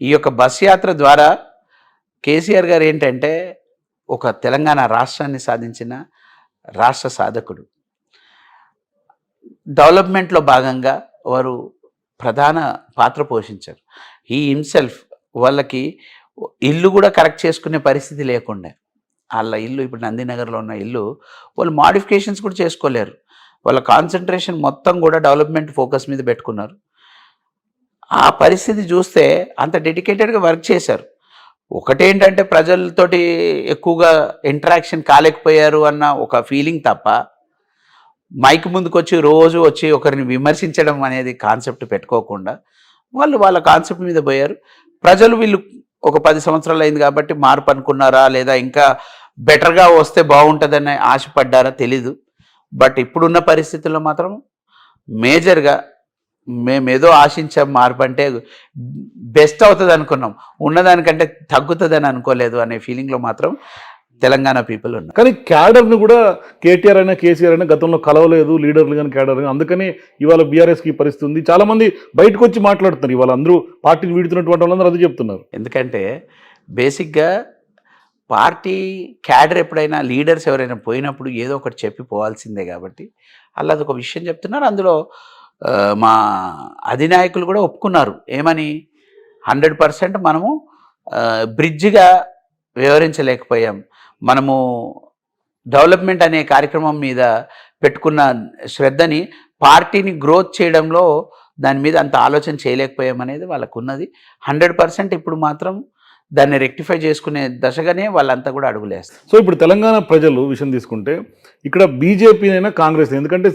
ఈ యొక్క బస్ యాత్ర ద్వారా కేసీఆర్ గారు ఏంటంటే ఒక తెలంగాణ రాష్ట్రాన్ని సాధించిన రాష్ట్ర సాధకుడు. డెవలప్మెంట్లో భాగంగా వారు ప్రధాన పాత్ర పోషించారు. ఈ హిమ్సెల్ఫ్ వాళ్ళకి ఇల్లు కూడా కరెక్ట్ చేసుకునే పరిస్థితి లేకుండా. వాళ్ళ ఇల్లు ఇప్పుడు నందినగర్లో ఉన్న ఇల్లు వాళ్ళు మాడిఫికేషన్స్ కూడా చేసుకోలేరు. వాళ్ళ కాన్సన్ట్రేషన్ మొత్తం కూడా డెవలప్మెంట్ ఫోకస్ మీద పెట్టుకున్నారు. ఆ పరిస్థితి చూస్తే అంత డెడికేటెడ్గా వర్క్ చేశారు. ఒకటేంటంటే ప్రజలతోటి ఎక్కువగా ఇంటరాక్షన్ కాలేకపోయారు అన్న ఒక ఫీలింగ్ తప్ప మైక్ ముందుకు వచ్చి రోజు వచ్చి ఒకరిని విమర్శించడం అనేది కాన్సెప్ట్ పెట్టుకోకుండా వాళ్ళు వాళ్ళ కాన్సెప్ట్ మీద పోయారు. ప్రజలు వీళ్ళు ఒక పది సంవత్సరాలు అయింది కాబట్టి మార్పు అనుకున్నారా లేదా ఇంకా బెటర్గా వస్తే బాగుంటుందని ఆశపడ్డారా తెలీదు. బట్ ఇప్పుడున్న పరిస్థితుల్లో మాత్రం మేజర్గా మేము ఏదో ఆశించాం మార్పు అంటే బెస్ట్ అవుతుంది అనుకున్నాం. ఉన్నదానికంటే తగ్గుతుందని అనుకోలేదు అనే ఫీలింగ్లో మాత్రం తెలంగాణ పీపుల్ ఉన్నారు. కానీ క్యాడర్ని కూడా కేటీఆర్ అయినా కేసీఆర్ అయినా గతంలో కలవలేదు లీడర్లు కానీ క్యాడర్ కానీ. అందుకని ఇవాళ బీఆర్ఎస్కి పరిస్థితి ఉంది. చాలా మంది బయటకు వచ్చి మాట్లాడుతున్నారు. ఇవాళ అందరూ పార్టీని వీడుతున్నటువంటి వాళ్ళందరూ అదే చెప్తున్నారు. ఎందుకంటే బేసిక్గా పార్టీ క్యాడర్ ఎప్పుడైనా లీడర్స్ ఎవరైనా పోయినప్పుడు ఏదో ఒకటి చెప్పి పోవాల్సిందే కాబట్టి. అలా ఒక విషయం చెప్తున్నారు. అందులో మా అధినాయకులు కూడా ఒప్పుకున్నారు. ఏమని? హండ్రెడ్ పర్సెంట్ మనము బ్రిడ్జిగా వివరించలేకపోయాం మనము డెవలప్మెంట్ అనే కార్యక్రమం మీద పెట్టుకున్న శ్రద్ధని పార్టీని గ్రోత్ చేయడంలో దాని మీద అంత ఆలోచన చేయలేకపోయాం అనేది వాళ్ళకు ఉన్నది హండ్రెడ్ పర్సెంట్ ఇప్పుడు మాత్రం దాన్ని రెక్టిఫై చేసుకునే దశగానే వాళ్ళంతా కూడా అడుగులేస్తారు. సో ఇప్పుడు తెలంగాణ ప్రజలు విషయం తీసుకుంటే ఇక్కడ బీజేపీ అయినా కాంగ్రెస్ ఎందుకంటే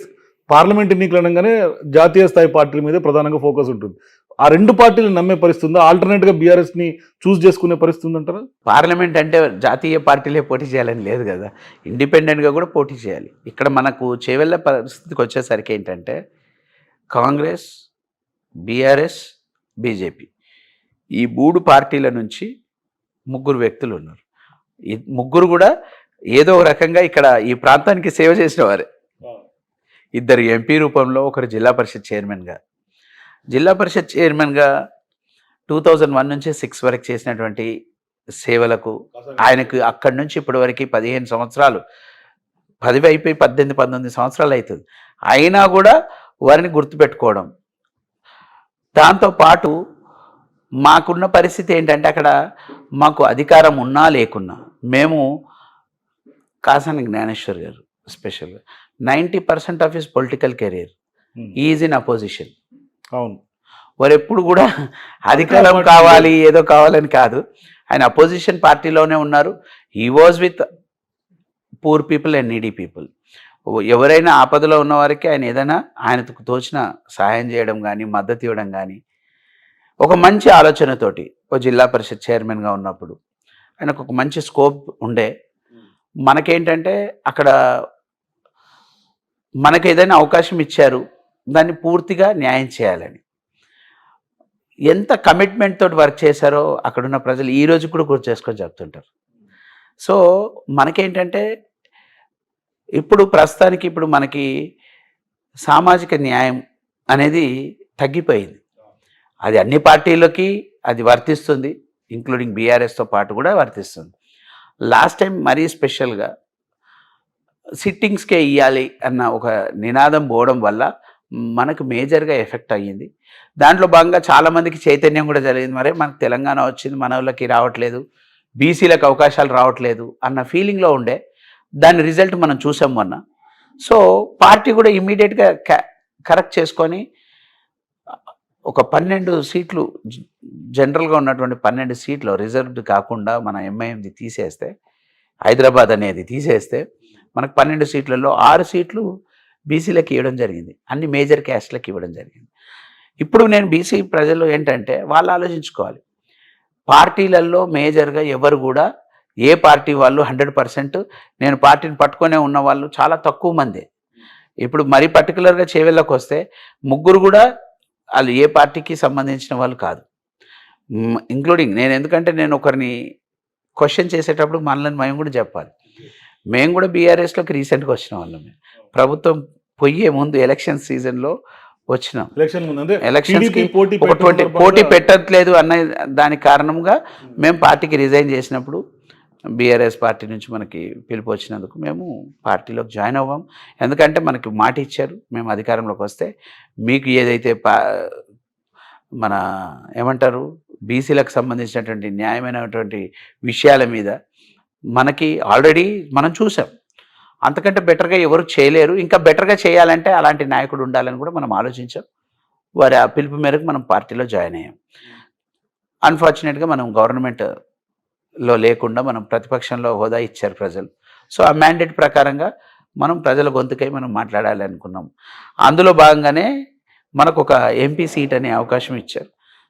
పార్లమెంట్ ఎన్నికలు అనగానే జాతీయ స్థాయి పార్టీల మీద ప్రధానంగా ఫోకస్ ఉంటుంది. ఆ రెండు పార్టీలు నమ్మే పరిస్థితి ఉందా? ఆల్టర్నేట్గా బీఆర్ఎస్ని చూస్ చేసుకునే పరిస్థితి ఉందంటారా? పార్లమెంట్ అంటే జాతీయ పార్టీలే పోటీ చేయాలని లేదు కదా. ఇండిపెండెంట్గా కూడా పోటీ చేయాలి. ఇక్కడ మనకు చేవెళ్ళ పరిస్థితికి వచ్చేసరికి ఏంటంటే కాంగ్రెస్ బీఆర్ఎస్ బీజేపీ. ఈ మూడు పార్టీల నుంచి ముగ్గురు వ్యక్తులు ఉన్నారు. ముగ్గురు కూడా ఏదో ఒక రకంగా ఇక్కడ ఈ ప్రాంతానికి సేవ చేసిన వారే. ఇద్దరు ఎంపీ రూపంలో ఒకరు జిల్లా పరిషత్ చైర్మన్గా. జిల్లా పరిషత్ చైర్మన్గా టూ థౌజండ్ వన్ నుంచి సిక్స్ వరకు చేసినటువంటి సేవలకు ఆయనకు అక్కడి నుంచి ఇప్పటి వరకు పదిహేను సంవత్సరాలు పదివి అయిపోయి పద్దెనిమిది పంతొమ్మిది సంవత్సరాలు అవుతుంది. అయినా కూడా వారిని గుర్తుపెట్టుకోవడం. దాంతో పాటు మాకున్న పరిస్థితి ఏంటంటే అక్కడ మాకు అధికారం ఉన్నా లేకున్నా మేము కాసాని జ్ఞానేశ్వర్ గారు స్పెషల్గా ninety percent of his political career is in opposition అవును. వారు ఎప్పుడు కూడా అధికారం కావాలి ఏదో కావాలని కాదు. ఆయన అపోజిషన్ పార్టీలోనే ఉన్నారు. He was with poor people and needy people ఎవరైనా ఆపదలో ఉన్న వారికి ఆయన ఏదైనా ఆయనకు తోచిన సహాయం చేయడం కానీ మద్దతు ఇవ్వడం కానీ ఒక మంచి ఆలోచనతోటి ఒక జిల్లా పరిషత్ చైర్మన్గా ఉన్నప్పుడు ఆయనకు ఒక మంచి స్కోప్ ఉండే. మనకేంటంటే అక్కడ మనకు ఏదైనా అవకాశం ఇచ్చారు దాన్ని పూర్తిగా న్యాయం చేయాలని. ఎంత కమిట్మెంట్ తోటి వర్క్ చేశారో అక్కడున్న ప్రజలు ఈ రోజు కూడా గుర్తు చేసుకొని చెప్తుంటారు. సో మనకేంటంటే ఇప్పుడు ప్రస్తుతానికి ఇప్పుడు మనకి సామాజిక న్యాయం అనేది తగ్గిపోయింది. అది అన్ని పార్టీలకి అది వర్తిస్తుంది ఇంక్లూడింగ్ బీఆర్ఎస్తో పాటు కూడా వర్తిస్తుంది. లాస్ట్ టైం మరీ స్పెషల్గా సిట్టింగ్స్కే ఇవ్వాలి అన్న ఒక నినాదం పోవడం వల్ల మనకు మేజర్గా ఎఫెక్ట్ అయ్యింది. దాంట్లో భాగంగా చాలామందికి చైతన్యం కూడా జరిగింది. మరి మనకు తెలంగాణ వచ్చింది మన వాళ్ళకి రావట్లేదు బీసీలకు అవకాశాలు రావట్లేదు అన్న ఫీలింగ్లో ఉండే దాని రిజల్ట్ మనం చూసాం మొన్న. సో పార్టీ కూడా ఇమ్మీడియట్గా కరెక్ట్ చేసుకొని ఒక పన్నెండు సీట్లు జనరల్గా ఉన్నటువంటి పన్నెండు సీట్లు రిజర్వ్డ్ కాకుండా మన ఎంఐఎంది తీసేస్తే హైదరాబాద్ అనేది తీసేస్తే మనకు పన్నెండు సీట్లలో ఆరు సీట్లు బీసీలకు ఇవ్వడం జరిగింది. అన్ని మేజర్ క్యాస్ట్లకు ఇవ్వడం జరిగింది. ఇప్పుడు నేను బీసీ ప్రజలు ఏంటంటే వాళ్ళు ఆలోచించుకోవాలి. పార్టీలలో మేజర్గా ఎవరు కూడా ఏ పార్టీ వాళ్ళు హండ్రెడ్ పర్సెంట్ నేను పార్టీని పట్టుకొనే ఉన్న వాళ్ళు చాలా తక్కువ మంది. ఇప్పుడు మరీ పర్టికులర్గా చేవెళ్ళకి వస్తే ముగ్గురు కూడా వాళ్ళు ఏ పార్టీకి సంబంధించిన వాళ్ళు కాదు. ఇంక్లూడింగ్ నేను ఎందుకంటే నేను ఒకరిని క్వశ్చన్ చేసేటప్పుడు మనల్ని మేము కూడా చెప్పాలి. మేము కూడా బీఆర్ఎస్లోకి రీసెంట్గా వచ్చిన వాళ్ళం ప్రభుత్వం పోయే ముందు ఎలక్షన్ సీజన్లో వచ్చినాం. వచ్చినాం ఎలక్షన్ ముందు అంటే ఎలక్షన్స్కి TDP పోటీ పోటీ పెట్టట్లేదు అన్న దానికి కారణంగా మేము పార్టీకి రిజైన్ చేసినప్పుడు బీఆర్ఎస్ పార్టీ నుంచి మనకి పిలుపు వచ్చినందుకు మేము పార్టీలోకి జాయిన్ అవ్వం. ఎందుకంటే మనకి మాట ఇచ్చారు మేము అధికారంలోకి వస్తే మీకు ఏదైతే పా మన ఏమంటారు బీసీలకు సంబంధించినటువంటి న్యాయమైనటువంటి విషయాల మీద మనకి ఆల్రెడీ మనం చూసాం. అంతకంటే బెటర్గా ఎవరు చేయలేరు. ఇంకా బెటర్గా చేయాలంటే అలాంటి నాయకుడు ఉండాలని కూడా మనం ఆలోచించాం. వారి ఆ పిలుపు మేరకు మనం పార్టీలో జాయిన్ అయ్యాం. అన్ఫార్చునేట్గా మనం గవర్నమెంట్లో లేకుండా మనం ప్రతిపక్షంలో హోదా ఇచ్చారు ప్రజలు. సో ఆ మ్యాండేట్ ప్రకారంగా మనం ప్రజల గొంతుకై మనం మాట్లాడాలి అనుకున్నాం అందులో భాగంగానే మనకు ఒక ఎంపీ సీట్ అనే అవకాశం ఇచ్చారు.